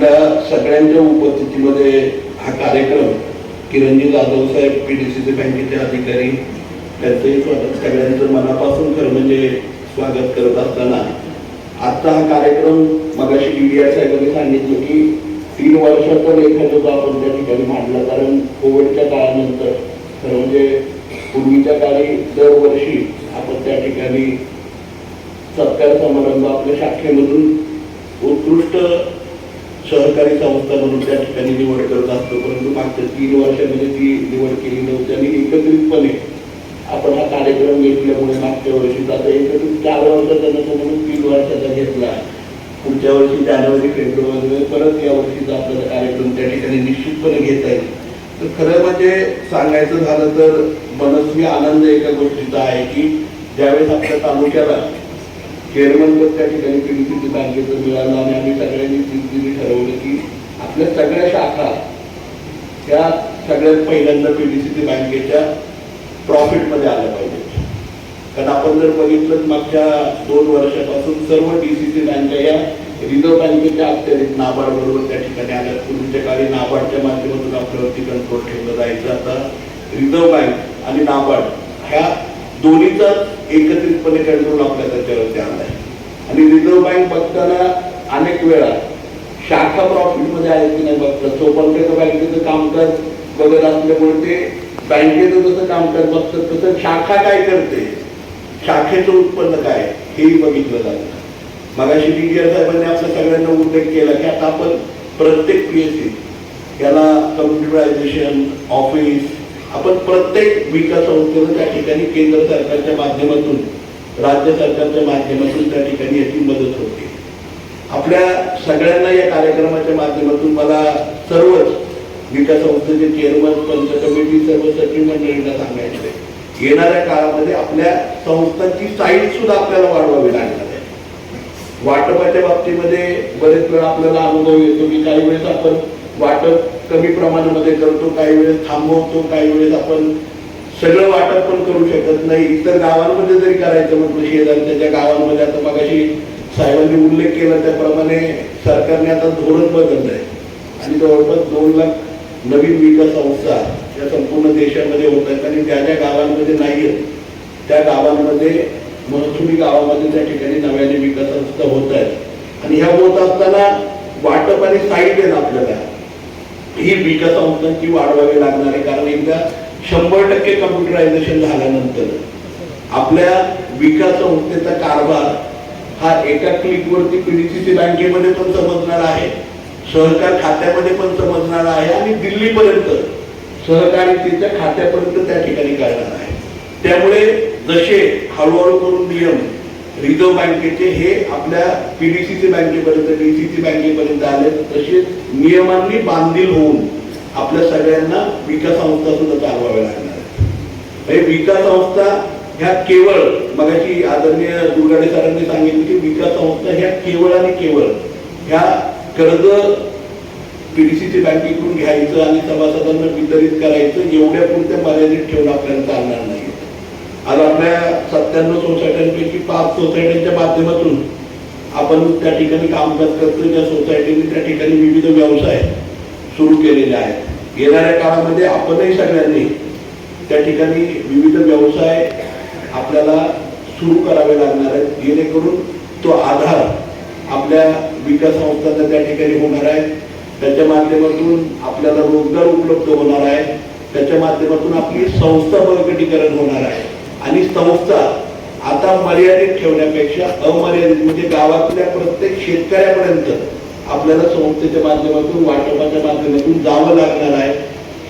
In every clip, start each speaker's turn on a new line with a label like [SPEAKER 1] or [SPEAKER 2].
[SPEAKER 1] आपल्या सगळ्यांच्या उपस्थितीमध्ये हा कार्यक्रम किरणजी जाधव साहेब पी डी सी सी बँकेचे अधिकारी त्यांचंही स्वागत सगळ्यांचं मनापासून खरं म्हणजे स्वागत करत असताना आजचा हा कार्यक्रम मगाशी डी डी आय साहेबांनी सांगितलं की तीन वर्षाचा एखादं आपण त्या ठिकाणी मांडला कारण कोविडच्या काळानंतर खरं म्हणजे पूर्वीच्या काळी दरवर्षी आपण त्या ठिकाणी सत्कार समारंभ आपल्या शाखेमधून उत्कृष्ट सहकारी संस्था म्हणून त्या ठिकाणी निवड करत असतो. परंतु मागच्या तीन वर्षामध्ये ती निवड केली नव्हती आणि एकत्रितपणे आपण हा कार्यक्रम घेतल्यामुळे मागच्या वर्षी आता एकत्रित चार वर्षाचा म्हणून तीन वर्षाचा घेतला. पुढच्या वर्षी जानेवारी फेब्रुवारी परत या वर्षीचा आपल्याला कार्यक्रम त्या ठिकाणी निश्चितपणे घेता येईल. तर खरं म्हणजे सांगायचं झालं तर मनस्वी आनंद एका गोष्टीचा आहे की ज्यावेळेस आपल्या तालुक्याला चेअरमन त्या ठिकाणी पीडीसीची बँकेचं मिळालं आणि आम्ही सगळ्यांनी तिने ठरवलं की आपल्या सगळ्या शाखा त्या सगळ्यात पहिल्यांदा पीडीसीची बँकेच्या प्रॉफिटमध्ये आल्या पाहिजेत. कारण आपण जर बघितलं मागच्या दोन वर्षापासून सर्व डी सी सी बँका या रिझर्व्ह बँकेच्या अखत्यारीत नाबार्ड बरोबर त्या ठिकाणी आल्या. पूर्वीच्या काळी नाबार्डच्या माध्यमातून आपल्यावरती कंट्रोल ठेवलं जायचं. आता रिझर्व्ह बँक आणि नाबार्ड ह्या दोन्हीचा एकत्रितपणे कंट्रोल आपल्या त्याच्यावरती आलाय. आणि रिझर्व्ह बँक बघताना अनेक वेळा शाखा प्रॉफिटमध्ये आहे की नाही बघतात चोपडकेचं बँकेचं कामकाज वगैरे असल्यामुळे ते बँकेचं जसं कामकाज बघतात. तसं शाखा काय करते? शाखेचं उत्पन्न काय? हेही बघितलं जातं. मगाशी डी साहेबांनी आपल्या सगळ्यांना उल्लेख केला की आता आपण प्रत्येक पी एस सी याला कम्प्युटरायझेशन ऑफिस आपण प्रत्येक विकास संस्थेनं त्या ठिकाणी केंद्र सरकारच्या माध्यमातून राज्य सरकारच्या माध्यमातून त्या ठिकाणी याची मदत होते. आपल्या सगळ्यांना या कार्यक्रमाच्या माध्यमातून मला सर्वच विकास संस्थेचे चेअरमन पंच कमिटी सर्व सचिव मंडळींना सांगायचे येणाऱ्या काळामध्ये आपल्या संस्थांची साईज सुद्धा आपल्याला वाढवावी लागणार आहे. वाटपाच्या बाबतीमध्ये बरेच वेळा आपल्याला अनुभव येतो की काही वेळेस आपण वाटप कमी प्रमाणामध्ये करतो काही वेळेस थांबवतो काही वेळेस आपण सगळं वाटप पण करू शकत नाही. इतर गावांमध्ये जरी करायचं म्हटलं शेजारच्या गावांमध्ये आता मगाशी साहेबांनी उल्लेख केला त्याप्रमाणे सरकारने आता धोरण बदललं आहे आणि जवळपास दोन लाख नवीन विकास संस्था या संपूर्ण देशामध्ये होत आहेत आणि ज्या ज्या गावांमध्ये नाही आहेत त्या गावांमध्ये महसुली गावामध्ये त्या ठिकाणी नव्याने विकास संस्था होत आहेत. आणि ह्या होत असताना वाटप आणि साईट आहे ना आपल्याला ही विकास संस्थांची वाढवावी लागणार आहे कारण एकदा शंभर टक्के कम्प्युटरायझेशन झाल्यानंतर आपल्या विकास संस्थेचा कारभार हा एका क्लिकवरती पीडीसीसी बँकेमध्ये पण समजणार आहे सहकार खात्यामध्ये पण समजणार आहे आणि दिल्लीपर्यंत सहकारितेच्या खात्यापर्यंत त्या ठिकाणी करणार आहे. त्यामुळे जसे हळूहळू करून नियम रिझर्व्ह बँकेचे हे आपल्या पीडीसीसी बँकेपर्यंत डीसीसी बँकेपर्यंत आले. तसेच नियमांनी बांधील होऊन आपल्या सगळ्यांना विकास संस्था सुद्धा चालवाव्या लागणार हे म्हणजे विकास संस्था ह्या केवळ मगाशी आदरणीय दुर्गाडे सरांनी सांगितलं की विकास संस्था ह्या केवळ आणि केवळ ह्या कर्ज पीडीसीची बँकेकडून घ्यायचं आणि सभासदांना वितरित करायचं एवढ्या पुरत्या मर्यादित ठेवून आपल्याला चालणार नाही. आज आपल्या सत्त्याण्णव सोसायट्यांपैकी पाच सोसायट्यांच्या माध्यमातून आपण त्या ठिकाणी कामकाज करतो त्या सोसायटीने त्या ठिकाणी विविध व्यवसाय सुरू केलेले आहेत. येणाऱ्या काळामध्ये आपणही सगळ्यांनी त्या ठिकाणी विविध व्यवसाय आपल्याला सुरू करावे लागणार आहेत. जेणेकरून तो आधार आपल्या विकास संस्थांना त्या ठिकाणी होणार आहे. त्याच्या माध्यमातून आपल्याला रोजगार उपलब्ध होणार आहे. त्याच्या माध्यमातून आपली संस्था बळकटीकरण होणार आहे. आणि संस्था आता मर्यादित ठेवण्यापेक्षा अमर्यादित म्हणजे गावातल्या प्रत्येक शेतकऱ्यापर्यंत आपल्याला संस्थेच्या माध्यमातून वाटपाच्या माध्यमातून जावं लागणार आहे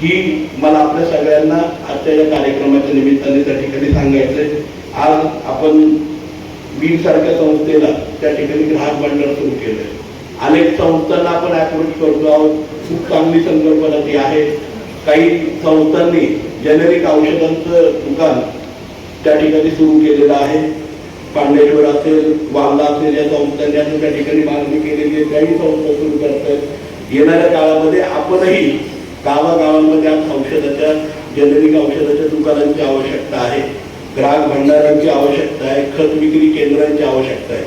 [SPEAKER 1] ही मला आपल्या सगळ्यांना आजच्या या कार्यक्रमाच्या निमित्ताने त्या ठिकाणी सांगायचंय. आज आपण बीड सारख्या संस्थेला त्या ठिकाणी ग्राहक भांडार सुरू केलंय. अनेक संस्थांना आपण अप्रोच करतो आहोत. खूप चांगली संकल्पना ती आहे. काही संस्थांनी जेनेरिक औषधांचं दुकान त्या ठिकाणी सुरू केलेलं आहे. पांडेश्वर असेल वांदा असेल या संस्थांनी आता त्या ठिकाणी मागणी केलेली आहे. त्याही संस्था सुरू करतात येणाऱ्या काळामध्ये आपणही गावागावांमध्ये आज औषधाच्या जेनेरिक औषधाच्या दुकानांची आवश्यकता आहे. ग्राहक भंडारांची आवश्यकता आहे. खत विक्री केंद्रांची आवश्यकता आहे.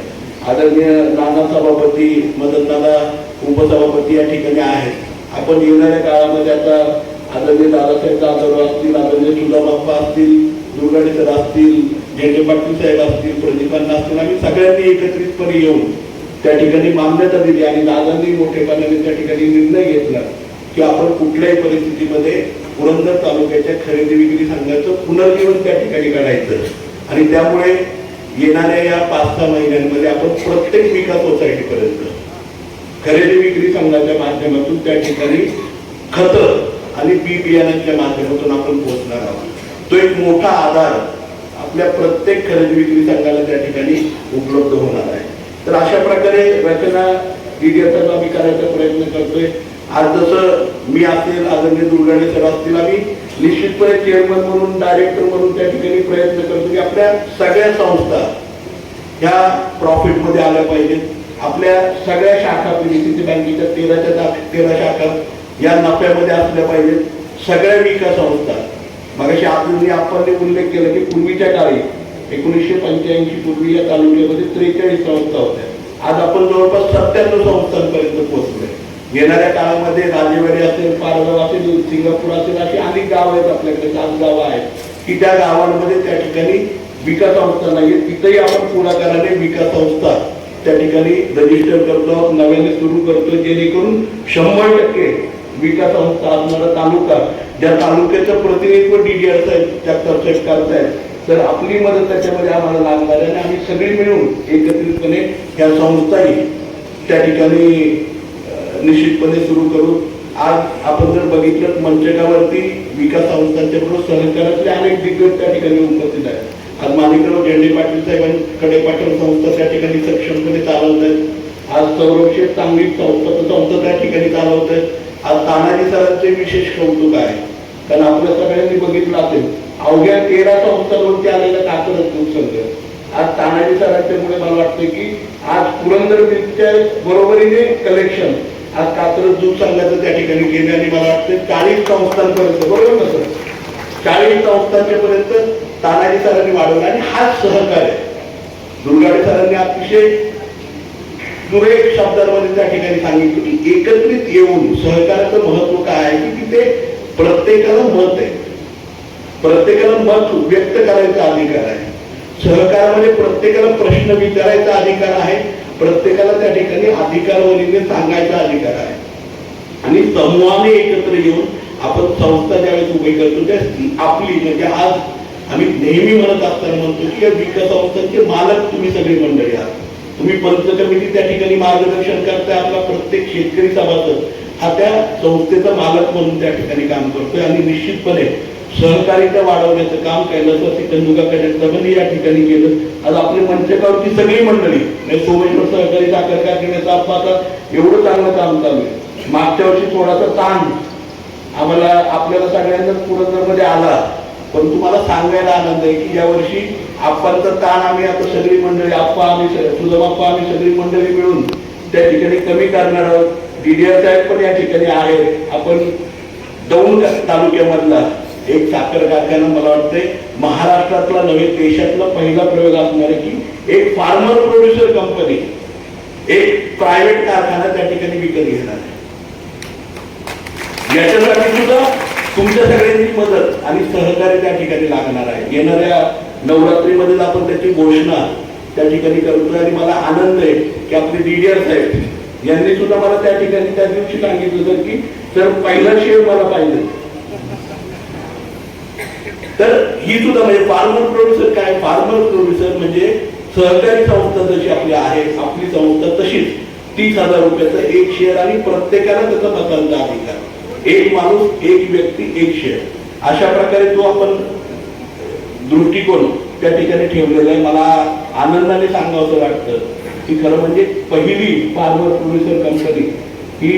[SPEAKER 1] आदरणीय नाना सभापती मदतनाला उपसभापती या ठिकाणी आहेत. आपण येणाऱ्या काळामध्ये आता आदरणीय दादासाहेब जाधव असतील आदरणीय सुधाबाप्पा असतील दुर्गाडे सर असतील जयंत पाटील साहेब असतील प्रदीपांना असतील आम्ही सगळ्यांनी एकत्रितपणे येऊन त्या ठिकाणी मान्यता दिली आणि दादांनी मोठेपणाने त्या ठिकाणी निर्णय घेतला की आपण कुठल्याही परिस्थितीमध्ये पुरंदर तालुक्याच्या खरेदी विक्री संघाचं पुनर्जीवन त्या ठिकाणी करायचं. आणि त्यामुळे येणाऱ्या या पाच सहा महिन्यांमध्ये आपण प्रत्येक विकास सोसायटीपर्यंत खरेदी विक्री संघाच्या माध्यमातून त्या ठिकाणी खतं आणि बी बियाणांच्या माध्यमातून आपण पोहोचणार आहोत. तो एक मोठा आधार आपल्या प्रत्येक खरेदी विक्री संघाला त्या ठिकाणी उपलब्ध होणार आहे. तर अशा प्रकारे रचना डिडियाचा आम्ही करायचा प्रयत्न करतोय. आज जसं मी असेल आदरणीय दुर्गाणे सर असतील आम्ही निश्चितपणे चेअरमन म्हणून डायरेक्टर म्हणून त्या ठिकाणी प्रयत्न करतो की आपल्या सगळ्या संस्था ह्या प्रॉफिटमध्ये आल्या पाहिजेत. आपल्या सगळ्या शाखा पीडीसीसी बँकेच्या तेराच्या तेरा शाखा या नफ्यामध्ये असल्या पाहिजेत. सगळ्या विकास संस्था मगाशी आपण आपण उल्लेख केला की पूर्वीच्या काळी एकोणीसशे पंच्याऐंशी पूर्वी या तालुक्यामध्ये त्रेचाळीस संस्था होत्या. आज आपण जवळपास सत्त्याण्णव संस्थांपर्यंत पोहोचलोय. येणाऱ्या काळामध्ये राजेवाडी असेल पारगाव असेल सिंगापूर असेल अशी अनेक गाव आहेत आपल्याकडे. सात गावं आहेत की त्या गावांमध्ये त्या ठिकाणी विकास संस्था नाहीये तिथेही आपण पुढाकाराने विकास संस्था त्या ठिकाणी रजिस्टर करतो नव्याने सुरू करतो जेणेकरून शंभर टक्के विकास संस्था असणारा तालुका ज्या तालुक्याचं प्रतिनिधित्व डीडीआर साहेब त्या साहेब करतायत. तर आपली मदत त्याच्यामध्ये आम्हाला लागणार आहे आणि आम्ही सगळी मिळून एकत्रितपणे ह्या संस्थाही त्या ठिकाणी निश्चितपणे सुरू करू. आज आपण जर बघितलं मंचकावरती विकास संस्थांच्या बरोबर सहकारातले अनेक दिग्गज त्या ठिकाणी उपस्थित आहेत. आज माणिकराव झेंडे पाटील साहेबांकडे पाटील संस्था त्या ठिकाणी सक्षमपणे चालवत आहेत. आज संरक्षित चांगली संस्था संस्था त्या ठिकाणी चालवत आहेत. आज तानाजी सरांचे विशेष कौतुक आहे. कारण आपल्या सगळ्यांनी बघितलं असेल अवघ्या तेरा संस्थांवरती आलेला काकडच खूप संघ आज तानाजी सरांच्यामुळे मला वाटतं की आज पुरंदर मिल्कच्या बरोबरीने कलेक्शन आज कात्रज दूध संघाचं त्या ठिकाणी केलं आणि मला वाटतं चाळीस संस्थांपर्यंत बरोबर ना सर? चाळीस संस्थांच्या पर्यंत तानाजी सरांनी वाढवला आणि हाच सहकार आहे दुर्गाडे सरांनी अतिशय सुरेख शब्दांमध्ये त्या ठिकाणी सांगितलं की एकत्रित येऊन सहकाराचं महत्त्व काय आहे की तिथे प्रत्येकाला मत आहे. प्रत्येकाला मत व्यक्त करायचा अधिकार आहे. सहकारामध्ये प्रत्येकाला प्रश्न विचारायचा अधिकार आहे प्रत्येकाला त्या ठिकाणी अधिकारवलीने सांगायचा अधिकार आहे. आणि समूहाने एकत्र येऊन आपण संस्था ज्यावेळेस उभी करतो त्या आपली म्हणजे आज आम्ही नेहमी म्हणत असताना म्हणतो की या विकास संस्थांचे मालक तुम्ही सगळे मंडळी आहात. तुम्ही पंच कमिटी त्या ठिकाणी मार्गदर्शन करताय आपला प्रत्येक शेतकरी सभासद हा त्या संस्थेचा मालक म्हणून त्या ठिकाणी काम करतोय आणि निश्चितपणे सहकारिता वाढवण्याचं काम कैलासवासी कंदुका कनेक्टरमध्ये या ठिकाणी केलं. आज आपल्या मंचकावरची सगळी मंडळी म्हणजे सोमेश्वर सहकारी साखर कारखान्याचा आपण आता एवढं चांगलं काम चालू आहे. मागच्या वर्षी थोडासा ताण आम्हाला आपल्याला सगळ्यांनाच पुरंदरमध्ये आला. पण तुम्हाला सांगायला आनंद आहे की या वर्षी आप्पांचा ताण आम्ही आता सगळी मंडळी आप्पा आम्ही सुजमाप्पा आम्ही सगळी मंडळी मिळून त्या ठिकाणी कमी करणार आहोत. डीडीआर साहेब पण या ठिकाणी आहेत आपण दौंड तालुक्यामधला एक साखर कारखाना मला वाटतंय महाराष्ट्रातला नव्हे देशातला पहिला प्रयोग असणार आहे की एक फार्मर प्रोड्युसर कंपनी एक प्रायव्हेट कारखाना त्या ठिकाणी विकत घेणार आहे. याच्यासाठी सुद्धा तुमच्या सगळ्यांची मदत आणि सहकार्य त्या ठिकाणी लागणार आहे. येणाऱ्या नवरात्रीमध्येच आपण त्याची घोषणा त्या ठिकाणी करतो आणि मला आनंद आहे की आपले डीडीआर साहेब यांनी सुद्धा मला त्या ठिकाणी त्या दिवशी सांगितलं होतं की सर पहिला शेअर मला पाहिजे. तर ही सुद्धा म्हणजे फार्मर प्रोड्युसर काय? फार्मर प्रोड्युसर म्हणजे सहकारी संस्था जशी आपली आहे आपली संस्था तशीच तीस हजार रुपयाचं एक शेअर आणि प्रत्येकाला त्याचा मतांचा अधिकार. एक माणूस एक व्यक्ती एक शेअर. अशा प्रकारे जो आपण दृष्टिकोन त्या ठिकाणी ठेवलेला आहे. मला आनंदाने सांगावं वाटतं की खरं म्हणजे पहिली फार्मर प्रोड्युसर कंपनी ही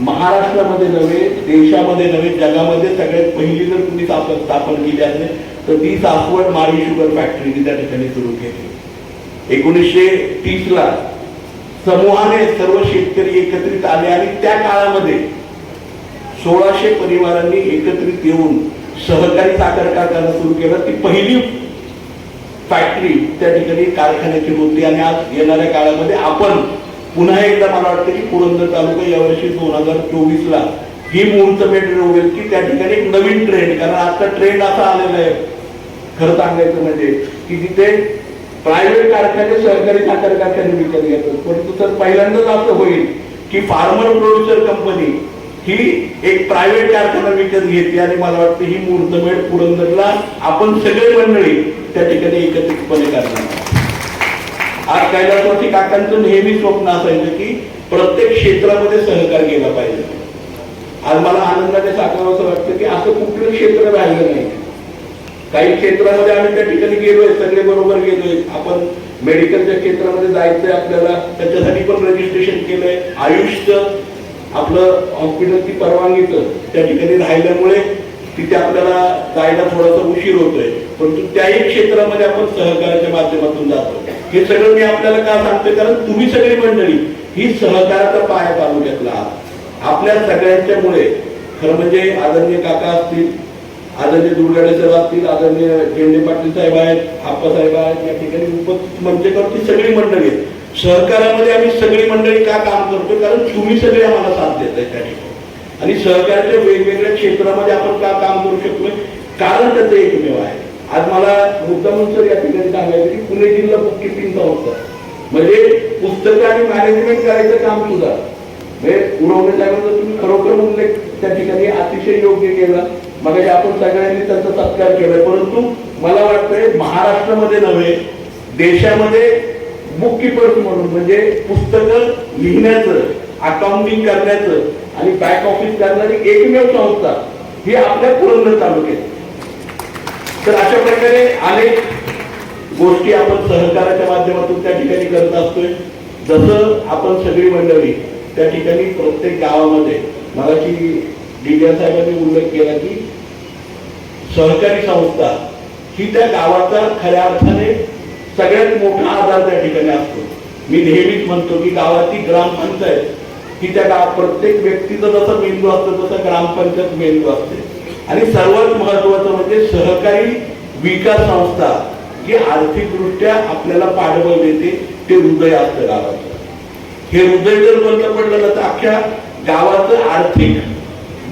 [SPEAKER 1] महाराष्ट्रामध्ये नव्हे देशामध्ये नव्हे जगामध्ये सगळ्यात पहिली जर तुम्ही स्थापन स्थापन केली असेल तर ती सासवड माळी शुगर फॅक्टरी त्या ठिकाणी सुरू केली. एकोणीसशे तीस ला समूहाने सर्व शेतकरी एकत्रित आले आणि त्या काळामध्ये सोळाशे परिवारांनी एकत्रित येऊन सहकारी साखर कारखाना सुरू केला. ती पहिली फॅक्टरी त्या ठिकाणी कारखान्याची होती आणि आज येणाऱ्या काळामध्ये आपण पुन्हा एकदा मला वाटतं की पुरंदर तालुका यावर्षी दोन हजार चोवीस ला ही मुहूर्तमेढ होईल की त्या ठिकाणी एक नवीन ट्रेंड कारण आता ट्रेंड असा आलेला आहे. खरं सांगायचं म्हणजे की तिथे प्रायव्हेट कारखाने सहकारी साखर कारखाने विकत घेतात. परंतु तर पहिल्यांदाच असं होईल की फार्मर प्रोड्युसर कंपनी ही एक प्रायव्हेट कारखाना विकत घेते आणि मला वाटतं ही मुहूर्तमेढ पुरंदरला आपण सगळे मंडळी त्या ठिकाणी एकत्रितपणे करणार आज कैलासवासी काकांचं नेहमी स्वप्न असायचं की प्रत्येक क्षेत्रामध्ये सहकार केला पाहिजे. आज मला आनंदाने सांगावं असं वाटतं की असं कुठलं क्षेत्र राहिलं नाही. काही क्षेत्रामध्ये आम्ही त्या ठिकाणी गेलोय सगळे बरोबर गेलोय. आपण मेडिकलच्या क्षेत्रामध्ये जायचंय आपल्याला. त्याच्यासाठी पण रजिस्ट्रेशन केलंय. आयुष्य आपलं हॉस्पिटलची परवानगीचं त्या ठिकाणी राहिल्यामुळे तिथे आपल्याला जायला थोडासा उशीर होतोय. परंतु त्याही क्षेत्रामध्ये आपण सहकार्याच्या माध्यमातून जातो. हे सगळं मी आपल्याला का सांगतोय? कारण तुम्ही सगळी मंडळी ही सहकाराचा पाया तालुक्यातला आहात. आपल्या सगळ्यांच्यामुळे खरं म्हणजे आदरणीय काका असतील आदरणीय दुर्गाडे सर असतील आदरणीय झेंडे पाटील साहेब आहेत आप्पासाहेब आहेत या ठिकाणी उपस्थित मंचेवरती सगळी मंडळी आहेत. सहकारामध्ये आम्ही सगळी मंडळी का काम करतो कारण तुम्ही सगळे आम्हाला साथ देत त्या ठिकाणी. आणि सहकार्याच्या वेगवेगळ्या क्षेत्रामध्ये आपण का काम करू शकतोय? कारण त्याचं एकमेव आहे. आज मला मुद्दामून सर या ठिकाणी सांगायचं की पुणे जिल्हा बुक किपिंग होतं. म्हणजे पुस्तकं आणि मॅनेजमेंट करायचं काम सुद्धा. म्हणजे उडवणे साहेबांचा तुम्ही खरोखर उल्लेख त्या ठिकाणी अतिशय योग्य केला. मग आपण सगळ्यांनी त्यांचा सत्कार केलाय परंतु मला वाटतंय महाराष्ट्रामध्ये नव्हे देशामध्ये बुक किपर्स म्हणून म्हणजे पुस्तकं लिहिण्याचं अकाउंटिंग करण्याचं आणि बॅक ऑफिस करणारी एकमेव संस्था ही आपल्या पुरंदर तालुक्यात. तर अशा प्रकारे अनेक गोष्टी आपण सहकाराच्या माध्यमातून त्या ठिकाणी करत असतोय. जसं आपण सगळी मंडळी त्या ठिकाणी प्रत्येक गावामध्ये मगाशी डीडीआर साहेबांनी उल्लेख केला की सहकारी संस्था ही त्या गावाचा खऱ्या अर्थाने सगळ्यात मोठा आधार त्या ठिकाणी असतो. मी नेहमीच म्हणतो की गावाची ग्रामपंचायत की त्या गाव प्रत्येक व्यक्तीचा जसा मेंदू असतो तसा ग्रामपंचायत मेंदू असते. आणि सर्वात महत्वाचं म्हणजे सहकारी विकास संस्था जी आर्थिकदृष्ट्या आपल्याला पाठबळ देते ते हृदय असतं गावाचं. हे हृदय जर बंद पडलं तर अख्ख्या गावाचं आर्थिक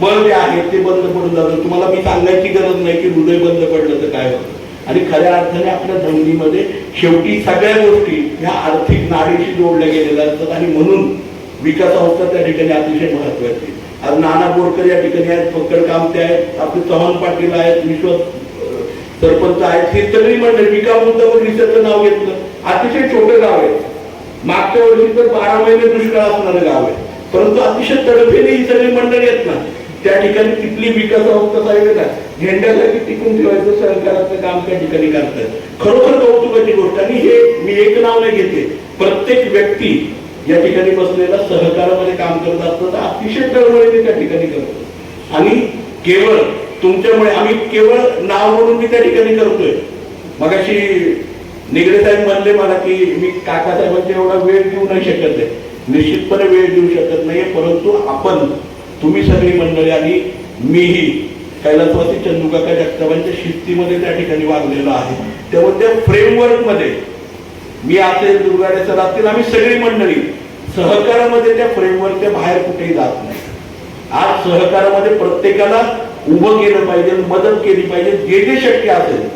[SPEAKER 1] बळ जे आहे ते बंद पडून जातं. तुम्हाला मी सांगायची गरज नाही की हृदय बंद पडलं तर काय होतं. आणि खऱ्या अर्थाने आपल्या जमिनीमध्ये शेवटी सगळ्या गोष्टी ह्या आर्थिक नाडीशी जोडल्या गेलेल्या असतात. आणि म्हणून विकास संस्था त्या ठिकाणी अतिशय महत्वाची आज नाना बोरकर या ठिकाणी आहेत फक्कड कामते आहेत आपले चव्हाण पाटील आहेत विश्वास सरपंच आहेत. हे सगळी मंडळी विका मुद्द्यावर रिसर्चचं नाव घेतलं. अतिशय छोटं गाव आहे. मागच्या वर्षी तर बारा महिने दुष्काळ असणारं गाव आहे. परंतु अतिशय तडफेने ही सगळी मंडळी आहेत ना त्या ठिकाणी तिथली विकास संस्था साहेब झेंड्यासाठी टिकून ठेवायचं सहकाराचं काम त्या ठिकाणी करतात. खरोखर कौतुकाची गोष्ट. आणि हे मी एक नाव नाही घेते. प्रत्येक व्यक्ती या ठिकाणी बसलेला सहकारामध्ये काम करत असतं. तर अतिशय तळमळीने त्या ठिकाणी करतो. आणि केवळ तुमच्यामुळे आम्ही केवळ नाव म्हणून मी त्या ठिकाणी करतोय. मगाशी निगडे साहेब म्हणले मला की मी काका साहेबांचा एवढा वेळ देऊ नाही शकत आहे. निश्चितपणे वेळ देऊ शकत नाहीये. परंतु आपण तुम्ही सगळी मंडळी आणि मीही कैलासवासी चंदुकाका जगताबांच्या शिस्तीमध्ये त्या ठिकाणी वागलेलो आहे. त्यामुळे त्या फ्रेमवर्कमध्ये मी असेल दुर्गाडे सर असतील आम्ही सगळी मंडळी सहकारामध्ये त्या फ्रेमवर्कच्या बाहेर कुठेही जात नाही. आज सहकारामध्ये प्रत्येकाला उभं केलं पाहिजे मदत केली पाहिजे. जे जे शक्य असेल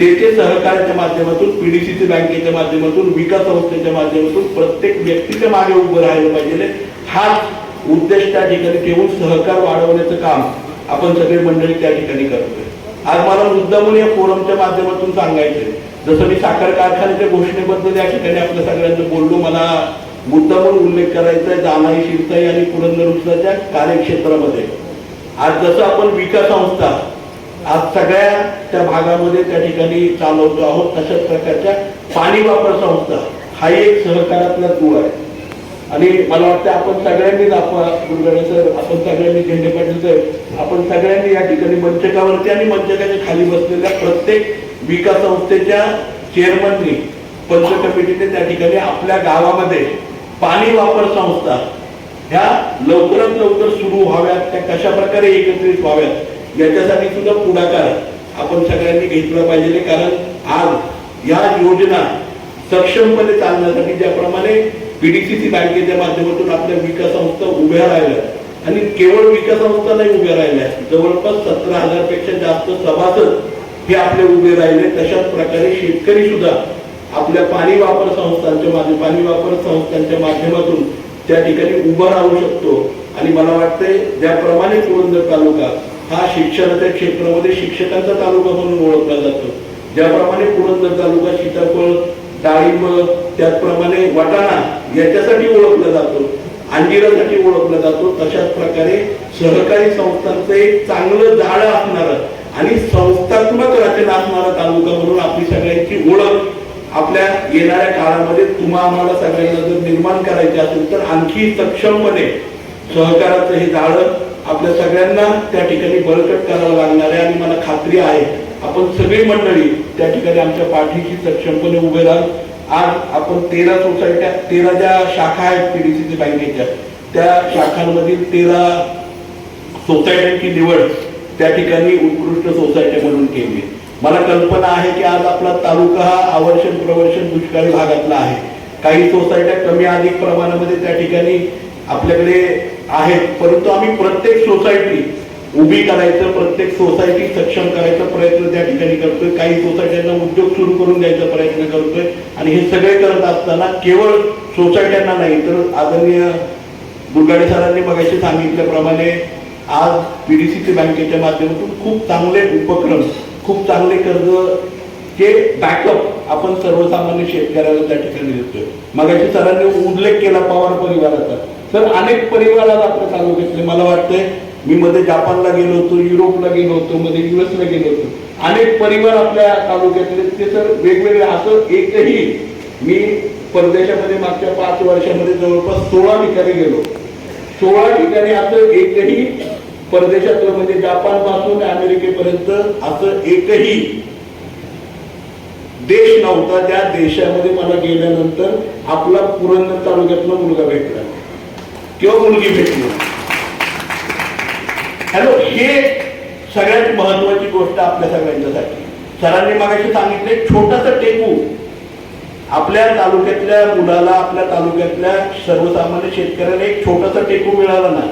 [SPEAKER 1] ते ते सहकाराच्या माध्यमातून पीडीसीसी बँकेच्या माध्यमातून विकास संस्थेच्या माध्यमातून प्रत्येक व्यक्तीच्या मागे उभं राहिलं पाहिजे. हाच उद्देश त्या ठिकाणी ठेवून सहकार वाढवण्याचं काम आपण सगळे मंडळी त्या ठिकाणी करतोय. आज मला मुद्दामून या फोरमच्या माध्यमातून सांगायचंय. जसं मी साखर कारखान्याच्या घोषणेबद्दल या ठिकाणी आपल्या सगळ्यांना बोललो मला मुद्दामून उल्लेख करायचा आहे जानाई शिरताई आणि पुरंदर उपसाच्या कार्यक्षेत्रामध्ये. आज जसं आपण विकास संस्था आज सगळ्या त्या भागामध्ये त्या ठिकाणी चालवतो आहोत तशाच प्रकारच्या पाणी वापर संस्था हाही एक सहकारातला दूर आहे. आणि मला वाटतं आपण सगळ्यांनीच आपण गुरुगणे सर आपण सगळ्यांनी झेंडे पाटील सर आपण सगळ्यांनी या ठिकाणी मंचकावरती आणि मंचकाच्या खाली बसलेल्या प्रत्येक विकास संस्थेच्या चेअरमननी पंच कमिटीने त्या ठिकाणी आपल्या गावामध्ये पाणी वापर संस्था ह्या लवकरात लवकर सुरू व्हाव्यात त्या कशा प्रकारे एकत्रित व्हाव्यात याच्यासाठी सुद्धा पुढाकार आपण सगळ्यांनी घेतला पाहिजे कारण आज या योजना सक्षमपणे चालण्यासाठी ज्याप्रमाणे पीडीसीसी बँकेच्या माध्यमातून आपल्या विकास संस्था उभ्या राहिल्या आणि केवळ विकास संस्था नाही उभ्या राहिल्या जवळपास सतरा हजारपेक्षा जास्त सभासद हे आपले उभे राहिले. तशाच प्रकारे शेतकरी सुद्धा आपल्या पाणी वापर संस्थांच्या माध्यम पाणी वापर संस्थांच्या माध्यमातून त्या ठिकाणी उभा राहू शकतो. आणि मला वाटतंय ज्याप्रमाणे पुरंदर तालुका हा शिक्षणाच्या क्षेत्रामध्ये शिक्षकांचा तालुका म्हणून ओळखला जातो. ज्याप्रमाणे पुरंदर तालुका सीताफळ डाळिंब त्याचप्रमाणे वाटाणा याच्यासाठी ओळखला जातो. अंजिरासाठी ओळखला जातो. तशाच प्रकारे सहकारी संस्थांचं एक चांगलं जाळं असणारं आणि संस्थात्मक रचना असणारा तालुका म्हणून आपली सगळ्यांची ओळख आपल्या येणाऱ्या काळामध्ये तुम्हा आम्हाला सगळ्यांना जर निर्माण करायचे असेल तर आणखी सक्षमपणे सहकाराचं हे जाळं आपल्या सगळ्यांना त्या ठिकाणी बळकट करावं लागणार आहे. आणि मला खात्री आहे आपण सगळी मंडळी त्या ठिकाणी आमच्या पाठीशी सक्षमपणे उभे राहून आज आपण तेरा सोसायट्या तेरा ज्या शाखा आहेत पीडीसीसी बँकेच्या त्या शाखांमधील तेरा सोसायट्यांची निवड त्या ठिकाणी उत्कृष्ट सोसायटी म्हणून केली मला कल्पना आहे की आज आपला तालुका हा आवर्षण प्रवर्षण दुष्काळी भागातला आहे. काही सोसायट्या कमी अधिक प्रमाणामध्ये त्या ठिकाणी आपल्याकडे आहेत परंतु आम्ही प्रत्येक सोसायटी उभी करायचं प्रत्येक सोसायटी सक्षम करायचा प्रयत्न त्या ठिकाणी करतोय. काही सोसायट्यांना उद्योग सुरू करून द्यायचा प्रयत्न करतोय. आणि हे सगळे करत असताना केवळ सोसायट्यांना नाही तर आदरणीय दुर्गाडे सरांनी मगाशी सांगितल्याप्रमाणे आज पीडीसीसी बँकेच्या माध्यमातून खूप चांगले उपक्रम खूप चांगले कर्ज हे बॅकअप आपण सर्वसामान्य शेतकऱ्याला त्या ठिकाणी देतोय. मगाशी सरांनी उल्लेख केला पवार परिवाराचा. तर अनेक परिवाराला आज आपल्या तालुक्यातले मला वाटतंय मी मध्ये जपानला गेलो होतो युरोपला गेलो होतो मध्ये युएसला गेलो होतो. अनेक परिवार आपल्या तालुक्यातले ते तर वेगवेगळे असं एकही मी परदेशामध्ये मागच्या पाच वर्षामध्ये जवळपास सोळा ठिकाणी गेलो. सोळा ठिकाणी असं एकही परदेशातलं म्हणजे जापानपासून अमेरिकेपर्यंत असं एकही देश नव्हता. त्या देशामध्ये मला गेल्यानंतर आपला पुरंदर तालुक्यातला मुलगा भेटला. किंवा मुलगी भेटली. हॅलो हे सगळ्यात महत्वाची गोष्ट आपल्या सगळ्यांच्यासाठी. सरांनी मागाशी सांगितले छोटासा टेकू. आपल्या तालुक्यातल्या मुलाला आपल्या तालुक्यातल्या सर्वसामान्य शेतकऱ्याला एक छोटासा टेकू मिळाला ना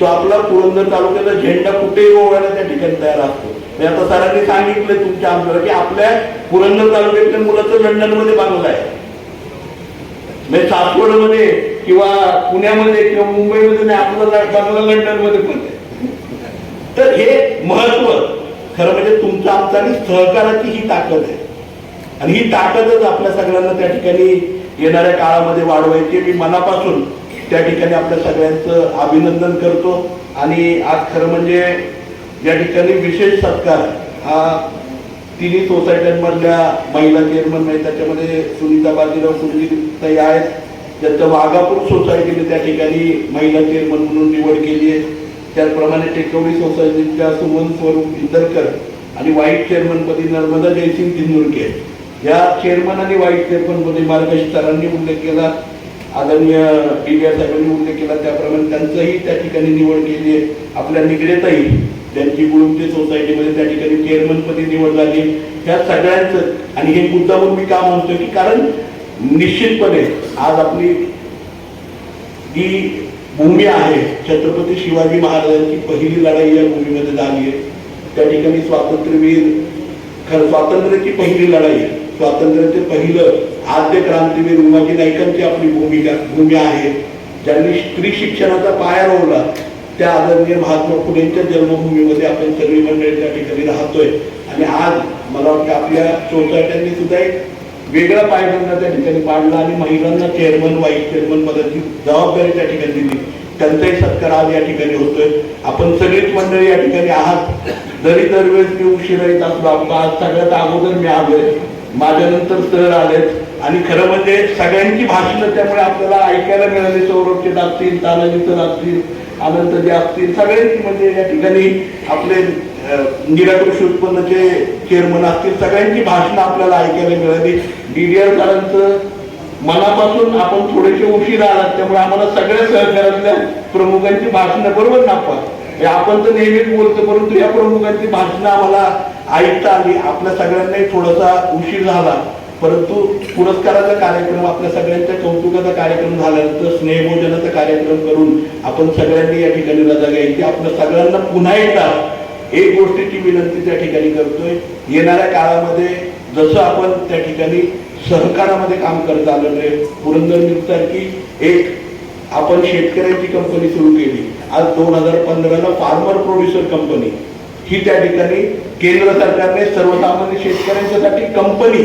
[SPEAKER 1] तो आपला पुरंदर तालुक्याचा झेंडा कुठेही ओवायला त्या ठिकाणी तयार असतो. आता सरांनी सांगितलं तुमच्या आमच्यावर की आपल्या पुरंदर तालुक्यातल्या मुलाचं लंडनमध्ये बांगला आहे. म्हणजे सासवडमध्ये किंवा पुण्यामध्ये किंवा मुंबईमध्ये नाही आपलं बांगला लंडनमध्ये पण. आहे तर हे महत्त्व खरं म्हणजे तुमचा आमचा आणि सहकाराची ही ताकद आहे. आणि ही ताकदच आपल्या सगळ्यांना त्या ठिकाणी येणाऱ्या काळामध्ये वाढवायची मी मनापासून त्या ठिकाणी आपल्या सगळ्यांचं अभिनंदन करतो. आणि आज खरं म्हणजे या ठिकाणी विशेष सत्कार हा तिन्ही सोसायट्यांमधल्या महिला चेअरमन आहे त्याच्यामध्ये सुनीता बाजीराव सुरजी ताई आहेत. ज्यांचं वाघापूर सोसायटीने त्या ठिकाणी महिला चेअरमन म्हणून निवड केली आहे. त्याचप्रमाणे टेकवडी सोसायटीच्या सुमन स्वरूप इंदरकर आणि वाईट चेअरमनपदी नर्मदा जयसिंग दिंदुरके. या चेअरमन आणि वाईट चेअरमनपदी मार्गदर्शक सरांनी उल्लेख केला. आदरणीय डी साहेबांनी उल्लेख केला. त्याप्रमाणे त्यांचंही त्या ठिकाणी निवड केली आहे. आपल्या निगडेतही त्यांची गुळुमती सोसायटीमध्ये त्या ठिकाणी चेअरमनपदी निवड झाली ह्या सगळ्यांचं आणि हे मुद्दावर म्हणून मी का म्हणतोय की कारण निश्चितपणे आज आपली जी भूमी आहे. छत्रपती शिवाजी महाराजांची पहिली लढाई या भूमीमध्ये झाली आहे. त्या ठिकाणी स्वातंत्र्यवीर खर स्वातंत्र्याची पहिली लढाई आहे स्वातंत्र्याचे पहिलं आद्य क्रांतीवीर उमाजी नाईकांची आपली भूमिका भूमी आहे. ज्यांनी स्त्री शिक्षणाचा पाया रोवला त्या आदरणीय महात्मा फुलेंच्या जन्मभूमीमध्ये आपण सगळी मंडळी त्या ठिकाणी राहतोय. आणि आज मला वाटतं आपल्या सोसायट्यांनी सुद्धा एक वेगळा पायदंडा त्या ठिकाणी पाडला आणि महिलांना चेअरमन वाईस चेअरमन पदाची जबाबदारी त्या ठिकाणी दिली. त्यांचाही सत्कार आज या ठिकाणी होतोय. आपण सगळीच मंडळी या ठिकाणी आहात. जरी दरवेळेस मी उशिरा येत असलो आज सगळ्यात अगोदर मी आलोय. माझ्यानंतर सर आलेत. आणि खरं म्हणजे सगळ्यांची भाषणं त्यामुळे आपल्याला ऐकायला मिळाले. सौरभचे असतील तानाजी सर असतील अनंत जे असतील सगळ्यांची म्हणजे या ठिकाणी आपले इंदिरा कृषी उत्पन्नचे चेअरमन असतील सगळ्यांची भाषणं आपल्याला ऐकायला मिळाली. डीडीआर सरांचं मनापासून आपण थोडेसे उशीर आलात त्यामुळे आम्हाला सगळ्या सहकार्यातल्या प्रमुखांची भाषणं बरोबर नापा. आपण तर नेहमीच बोलतो परंतु या प्रमुखांची भाषणं आम्हाला ऐकता आली. आपल्या सगळ्यांनाही थोडासा उशीर झाला. परंतु पुरस्काराचा कार्यक्रम आपल्या सगळ्यांच्या कौतुकाचा कार्यक्रम झाल्यानंतर स्नेहभोजनाचा कार्यक्रम करून आपण सगळ्यांनी या ठिकाणी रजा घ्यायची. आपल्या सगळ्यांना पुन्हा एकदा एक गोष्टीची विनंती त्या ठिकाणी करतोय. येणाऱ्या काळामध्ये जसं आपण त्या ठिकाणी सहकारामध्ये काम करत आलेलो आहे पुरंदर सारखी एक आपण शेतकऱ्यांची कंपनी सुरू केली. आज दोन हजार पंधराला फार्मर प्रोड्युसर कंपनी ही त्या ठिकाणी केंद्र सरकारने सर्वसामान्य शेतकऱ्यांच्यासाठी कंपनी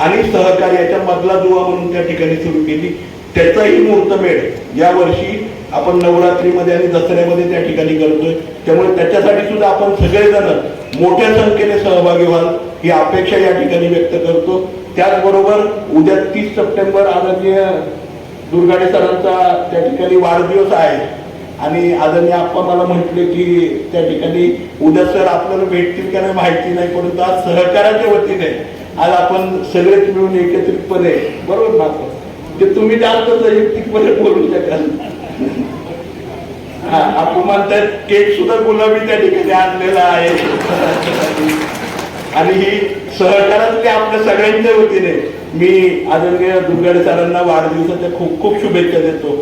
[SPEAKER 1] आणि सहकार्याच्या मधला दुवा म्हणून त्या ठिकाणी सुरू केली. त्याचाही मुहूर्तमेढ या वर्षी आपण नवरात्रीमध्ये आणि दसऱ्यामध्ये त्या ठिकाणी करतोय. त्यामुळे त्याच्यासाठी सुद्धा आपण सगळेजण मोठ्या संख्येने सहभागी व्हाल ही अपेक्षा या ठिकाणी व्यक्त करतो. त्याचबरोबर उद्या तीस सप्टेंबर आदरणीय दुर्गाडे सरांचा त्या ठिकाणी वाढदिवस आहे. आणि आदरणीय आप्पा मला म्हटले की त्या ठिकाणी उद्या सर आपल्याला भेटतील का नाही माहिती नाही परंतु आज सहकाराच्या वतीने आज आपण सगळेच मिळून एकत्रितपणे बरोबर ना? ते तुम्ही जास्त वैयक्तिकपणे बोलू शकाल. हा आपण म्हणतात केक सुद्धा गुलाबी त्या ठिकाणी आणलेला आहे. आणि ही सहकारातली आपल्या सगळ्यांच्या वतीने मी आदरणीय दुर्गाडे सरांना वाढदिवसाच्या खूप खूप शुभेच्छा देतो.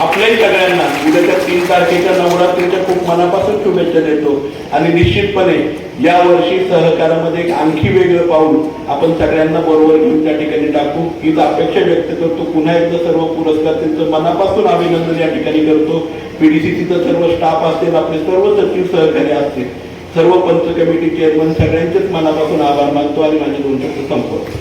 [SPEAKER 1] आपल्याही सगळ्यांना उद्याच्या तीन तारखेच्या नवरात्रीच्या खूप मनापासून शुभेच्छा देतो. आणि निश्चितपणे या वर्षी सहकारामध्ये एक आणखी वेगळं पाऊल आपण सगळ्यांना बरोबर घेऊन त्या ठिकाणी टाकू. हीच अपेक्षा व्यक्त करतो. पुन्हा एकदा सर्व पुरस्कार त्यांचं मनापासून अभिनंदन या ठिकाणी करतो. पीडीसीसीचा सर्व स्टाफ असतील आपले सर्व सचिव सहकारी असतील. सर्व पंच कमिटी चेअरमन सगळ्यांचेच मनापासून आभार मानतो आणि माझे दोन शब्द संपवतो.